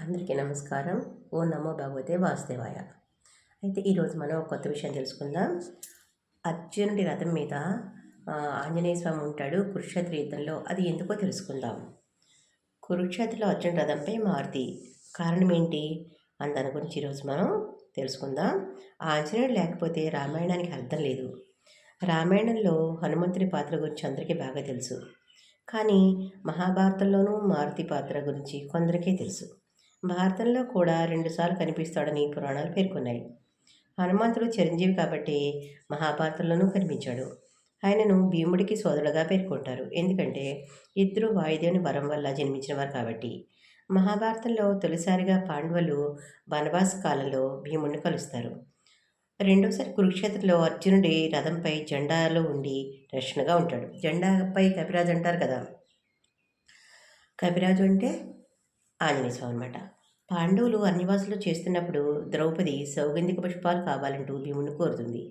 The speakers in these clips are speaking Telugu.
అందరికీ నమస్కారం. ఓ నమో భగవతే వాసుదేవాయ. అయితే ఈరోజు మనం ఒక కొత్త విషయం తెలుసుకుందాం. అర్జునుడి రథం మీద ఆంజనేయ స్వామి ఉంటాడు కురుక్షేత్ర యుద్ధంలో అది ఎందుకో తెలుసుకుందాం. కురుక్షేత్రలో అర్జున రథంపై మారుతి. కారణం ఏంటి? అని దాని గురించి ఈరోజు మనం తెలుసుకుందాం. ఆంజనేయుడు లేకపోతే రామాయణానికి అర్థం లేదు. రామాయణంలో హనుమంతుడి పాత్ర గురించి అందరికీ బాగా తెలుసు. కానీ మహాభారతంలోనూ మారుతి పాత్ర గురించి కొందరికే తెలుసు. భారతంలో కూడా రెండుసార్లు కనిపిస్తాడని పురాణాలు పేర్కొన్నాయి. హనుమంతుడు చిరంజీవి కాబట్టి మహాభారతంలోనూ కనిపించాడు. ఆయనను భీముడికి సోదరుడుగా పేర్కొంటారు. ఎందుకంటే ఇద్దరు వాయుదేవుని వరం వల్ల జన్మించినవారు కాబట్టి. మహాభారతంలో తొలిసారిగా పాండవులు వనవాస కాలంలో భీముడిని కలుస్తారు. రెండోసారి కురుక్షేత్రంలో అర్జునుడి రథంపై జెండాలో ఉండి రక్షణగా ఉంటాడు. జెండాపై కపిరాజు అంటారు కదా. కపిరాజు అంటే ఆంజనేయ స్వామి అనమాట పాండవులు అన్యవాసులు చేస్తున్నప్పుడు ద్రౌపది సౌగంధిక పుష్పాలు కావాలంటూ భీముని కోరుతుంది.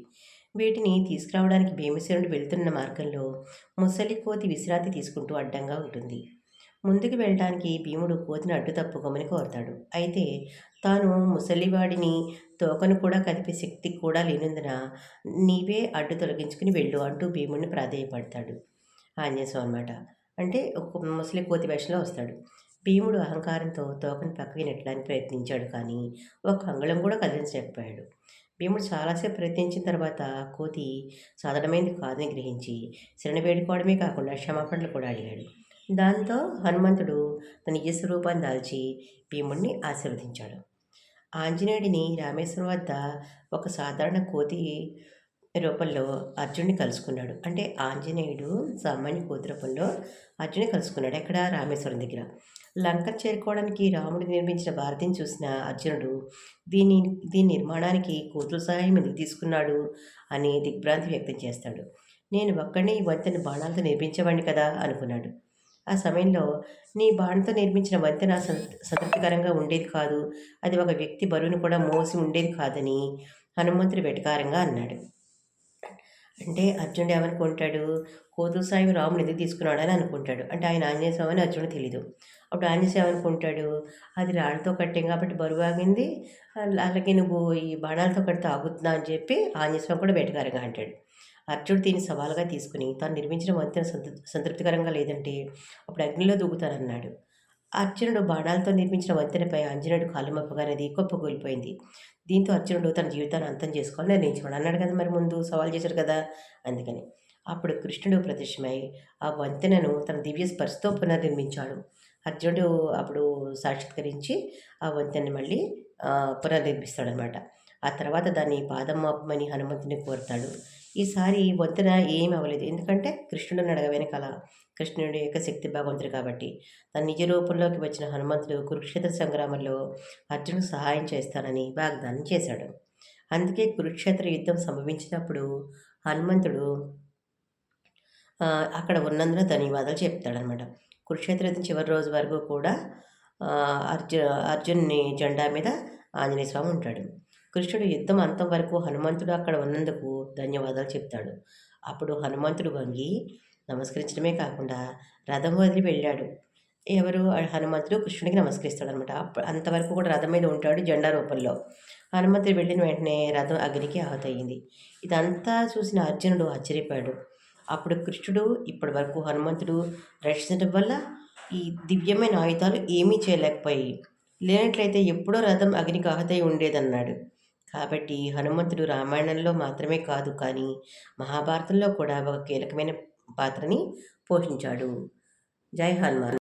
వీటిని తీసుకురావడానికి భీమసేనుడు వెళ్తున్న మార్గంలో ముసలి కోతి విశ్రాంతి తీసుకుంటూ అడ్డంగా ఉంటుంది. ముందుకు వెళ్ళడానికి భీముడు కోతిని అడ్డు తప్పుకోమని కోరుతాడు. అయితే తాను ముసలివాడిని తోకను కూడా కదిపే శక్తి కూడా లేనందున నీవే అడ్డు తొలగించుకుని వెళ్ళు అంటూ భీముడిని ప్రాధేయపడతాడు. ఆంజనేయ అన్నమాట అంటే ఒక ముసలి కోతి వేషంలో వస్తాడు. భీముడు అహంకారంతో తోకని పక్కకి నెట్టడానికి ప్రయత్నించాడు కానీ ఒక అంగుళం కూడా కదిలించలేకపోయాడు భీముడు చాలాసేపు ప్రయత్నించిన తర్వాత కోతి సాధారణమైనది కాదని గ్రహించి శరణ వేడుకోవడమే కాకుండా క్షమాపణలు కూడా అడిగాడు. దాంతో హనుమంతుడు తన నిజ స్వరూపాన్ని దాల్చి భీముడిని ఆశీర్వదించాడు. ఆంజనేయుడిని రామేశ్వరం వద్ద ఒక సాధారణ కోతి రూపంలో అర్జునుడిని కలుసుకున్నాడు. అంటే ఆంజనేయుడు సామాన్య కూతురూపంలో అర్జునుడిని కలుసుకున్నాడు. ఎక్కడ? రామేశ్వరం దగ్గర. లంక చేరుకోవడానికి రాముడు నిర్మించిన భారతిని చూసిన అర్జునుడు దీని దీని నిర్మాణానికి కూతురు సహాయం ఎందుకు తీసుకున్నాడు? అని దిగ్భ్రాంతి వ్యక్తం చేస్తాడు. నేను ఒక్కడిని ఈ వంతెన బాణాలతో నిర్మించేవాడిని కదా? అనుకున్నాడు. ఆ సమయంలో నీ బాణతో నిర్మించిన వంతెన సంతృప్తికరంగా ఉండేది కాదు. అది ఒక వ్యక్తి బరువును కూడా మోసి ఉండేది కాదని హనుమంతుడు వెటకారంగా అన్నాడు. అంటే అర్జునుడు ఏమనుకుంటాడు కోతుల సాయి రాముడు ఎందుకు తీసుకున్నాడు అని అనుకుంటాడు. అంటే ఆయన ఆంజనేయ స్వామి అని అర్జునుడు తెలీదు. అప్పుడు ఆంజనేయ స్వామి అనుకుంటాడు అది రాళ్ళతో కట్టాం కాబట్టి బరువు ఆగింది. అలాగే నువ్వు ఈ బాణాలతో కడితే ఆగుతున్నా అని చెప్పి ఆంజనేయ స్వామి కూడా బయటకారంగా అంటాడు. అర్జునుడు దీన్ని సవాలుగా తీసుకుని తాను నిర్మించిన వంతెన సంతృప్తికరంగా లేదంటే అప్పుడు అగ్నిలో దూకుతానన్నాడు. అర్జునుడు బాణాలతో నిర్మించిన వంతెనపై అంజనుడు కాళ్ళు మప్పగానే అది కూలిపోయింది. దీంతో అర్జునుడు తన జీవితాన్ని అంతం చేసుకోవాలని నిర్ణయించుకోండి అన్నాడు కదా మరి ముందు సవాల్ చేశాడు కదా? అందుకని. అప్పుడు కృష్ణుడు ప్రత్యక్షమై ఆ వంతెనను తన దివ్య స్పర్శతో పునర్నిర్మించాడు. అర్జునుడు అప్పుడు సాక్షాత్కరించి ఆ వంతెనని మళ్ళీ పునర్నిర్మిస్తాడనమాట ఆ తర్వాత దాన్ని పాదం మాపమని హనుమంతుని కోరుతాడు. ఈసారి వంతెన ఏమి అవ్వలేదు. ఎందుకంటే కృష్ణుడు నడగ వెనకాల. కృష్ణుడి యొక్క శక్తి భగవంతుడు కాబట్టి. తన నిజ రూపంలోకి వచ్చిన హనుమంతుడు కురుక్షేత్ర సంగ్రామంలో అర్జునుడు సహాయం చేస్తానని వాగ్దానం చేశాడు. అందుకే కురుక్షేత్ర యుద్ధం సంభవించినప్పుడు హనుమంతుడు అక్కడ ఉన్నందున ధన్యవాదాలు చెప్తాడనమాట కురుక్షేత్ర యుద్ధం చివరి రోజు వరకు కూడా అర్జున్ అర్జున్ని జెండా మీద ఆంజనేయ స్వామి ఉంటాడు. కృష్ణుడు యుద్ధం అంతం వరకు హనుమంతుడు అక్కడ ఉన్నందుకు ధన్యవాదాలు చెప్తాడు. అప్పుడు హనుమంతుడు వంగి నమస్కరించడమే కాకుండా రథం వదిలి వెళ్ళాడు. ఎవరు? హనుమంతుడు కృష్ణుడికి నమస్కరిస్తాడు అనమాట అంతవరకు కూడా రథం మీద ఉంటాడు జెండా రూపంలో. హనుమంతుడు వెళ్ళిన వెంటనే రథం అగ్నికి ఆహతయింది ఇదంతా చూసిన అర్జునుడు ఆశ్చర్యపోయాడు. అప్పుడు కృష్ణుడు ఇప్పటి వరకు హనుమంతుడు రక్షించడం వల్ల ఈ దివ్యమైన ఆయుధాలు ఏమీ చేయలేకపోయాయి. లేనట్లయితే ఎప్పుడో రథం అగ్నికి ఆహతయి ఉండేదన్నాడు. కాబట్టి హనుమంతుడు రామాయణంలో మాత్రమే కాదు కానీ మహాభారతంలో కూడా ఒక కీలకమైన పాత్రని పోషించాడు. జై హనుమాన్.